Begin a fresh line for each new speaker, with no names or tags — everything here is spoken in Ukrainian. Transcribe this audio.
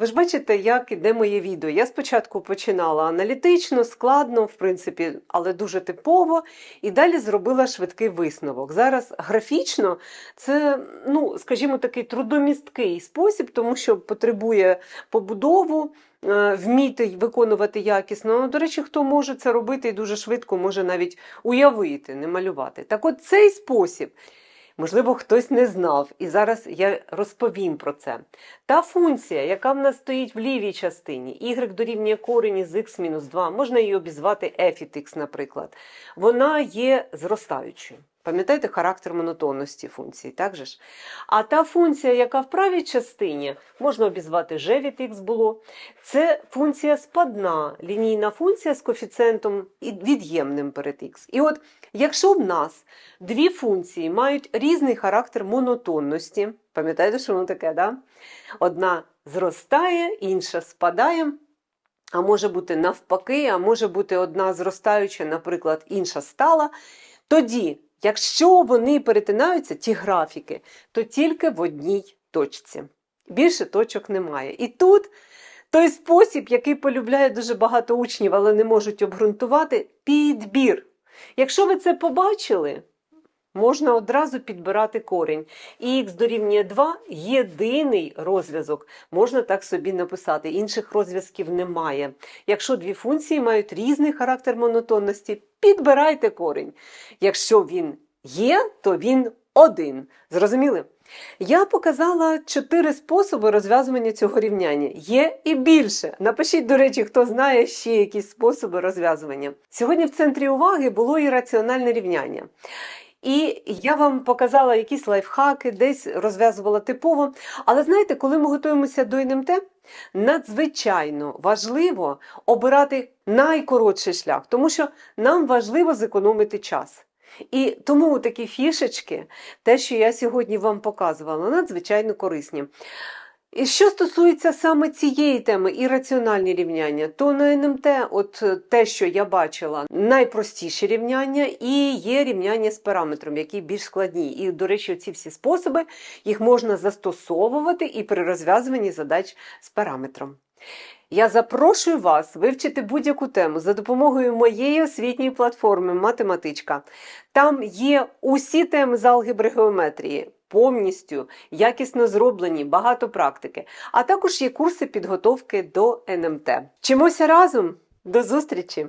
Ви ж бачите, як іде моє відео. Я спочатку починала аналітично, складно, в принципі, але дуже типово, і далі зробила швидкий висновок. Зараз графічно це, ну, скажімо, такий трудомісткий спосіб, тому що потребує побудову, е, вміти виконувати якісно. Ну, До речі, хто може це робити і дуже швидко може навіть уявити, не малювати. Так от цей спосіб. Можливо, хтось не знав, і зараз я розповім про це. Та функція, яка в нас стоїть в лівій частині, y дорівнює корені з x мінус 2, можна її обізвати f від x, наприклад, вона є зростаючою. Пам'ятаєте характер монотонності функції, так же ж? А та функція, яка в правій частині, можна обізвати g від x було, це функція спадна, лінійна функція з коефіцієнтом від'ємним перед x. І от, якщо в нас дві функції мають різний характер монотонності, пам'ятаєте, що воно таке, да? Одна зростає, інша спадає. А може бути навпаки, а може бути одна зростаюча, наприклад, інша стала. Тоді, якщо вони перетинаються, ті графіки, то тільки в одній точці. Більше точок немає. І тут той спосіб, який полюбляє дуже багато учнів, але не можуть обґрунтувати, підбір. Якщо ви це побачили, можна одразу підбирати корінь. І х дорівнює 2 єдиний розв'язок. Можна так собі написати. Інших розв'язків немає. Якщо дві функції мають різний характер монотонності, підбирайте корінь. Якщо він є, то він один. Зрозуміли? Я показала чотири способи розв'язування цього рівняння. Є і більше. Напишіть, до речі, хто знає ще якісь способи розв'язування. Сьогодні в центрі уваги було і раціональне рівняння. І я вам показала якісь лайфхаки, десь розв'язувала типово. Але знаєте, коли ми готуємося до НМТ, надзвичайно важливо обирати найкоротший шлях, тому що нам важливо зекономити час. І тому такі фішечки, те, що я сьогодні вам показувала, надзвичайно корисні. І що стосується саме цієї теми і раціональні рівняння, то на НМТ, от те, що я бачила, найпростіші рівняння і є рівняння з параметром, які більш складні. І, до речі, ці всі способи їх можна застосовувати і при розв'язуванні задач з параметром. Я запрошую вас вивчити будь-яку тему за допомогою моєї освітньої платформи Математичка. Там є усі теми з алгебри геометрії, повністю якісно зроблені, багато практики, а також є курси підготовки до НМТ. Вчимося разом! До зустрічі!